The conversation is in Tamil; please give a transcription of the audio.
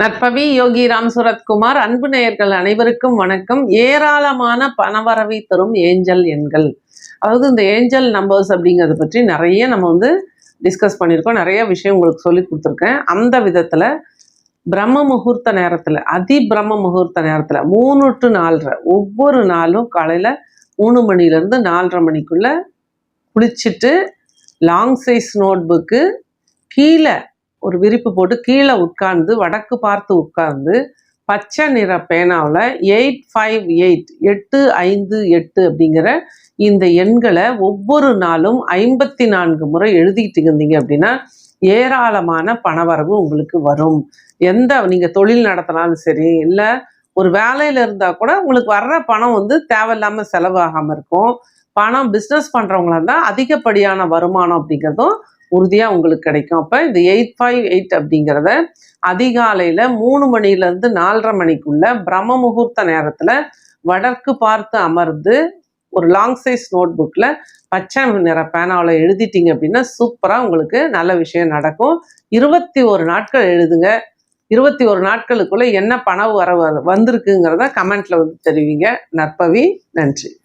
நற்பவி யோகி ராம் சுரத்குமார் அன்பு நேயர்கள் அனைவருக்கும் வணக்கம். ஏராளமான பணவரவை தரும் ஏஞ்சல் எண்கள். அதாவது இந்த ஏஞ்சல் நம்பர்ஸ் அப்படிங்கிறத பற்றி நிறைய நம்ம வந்து டிஸ்கஸ் பண்ணியிருக்கோம். நிறைய விஷயம் உங்களுக்கு சொல்லி கொடுத்துருக்கேன். அந்த விதத்தில் பிரம்ம முகூர்த்த நேரத்தில் அதி பிரம்ம முகூர்த்த நேரத்தில் மூணு டு நாலரை ஒவ்வொரு நாளும் காலையில் மூணு மணிலேருந்து நாலரை மணிக்குள்ளே குளிச்சுட்டு லாங் சைஸ் நோட் புக்கு கீழே ஒரு விரிப்பு போட்டு கீழே உட்கார்ந்து வடக்கு பார்த்து உட்கார்ந்து பச்சை நிற பேனாவில் எயிட் ஃபைவ் எயிட் எட்டு ஐந்து எட்டு அப்படிங்கிற இந்த எண்களை ஒவ்வொரு நாளும் ஐம்பத்தி நான்கு முறை எழுதிட்டு இருந்தீங்க அப்படின்னா ஏராளமான பணவரவு உங்களுக்கு வரும். எந்த நீங்கள் தொழில் நடத்தினாலும் சரி இல்லை ஒரு வேலையில் இருந்தால் கூட உங்களுக்கு வர்ற பணம் வந்து தேவையில்லாமல் செலவாகாமல் இருக்கும். பணம் பிஸ்னஸ் பண்ணுறவங்களா இருந்தால் அதிகப்படியான வருமானம் அப்படிங்கிறதும் உறுதியாக உங்களுக்கு கிடைக்கும். அப்போ இந்த எயிட் ஃபைவ் எயிட் அப்படிங்கிறத அதிகாலையில் மூணு மணிலேருந்து நாலரை மணிக்குள்ள பிரம்ம முகூர்த்த நேரத்தில் வடக்கு பார்த்து அமர்ந்து ஒரு லாங் சைஸ் நோட் புக்கில் பச்சை நிற பேனாவில் எழுதிட்டீங்க அப்படின்னா சூப்பராக உங்களுக்கு நல்ல விஷயம் நடக்கும். இருபத்தி ஒரு நாட்கள் எழுதுங்க. இருபத்தி ஒரு நாட்களுக்குள்ளே என்ன பணம் வர வந்திருக்குங்கிறத கமெண்ட்டில் வந்து தெரிவிங்க. நற்பவி நன்றி.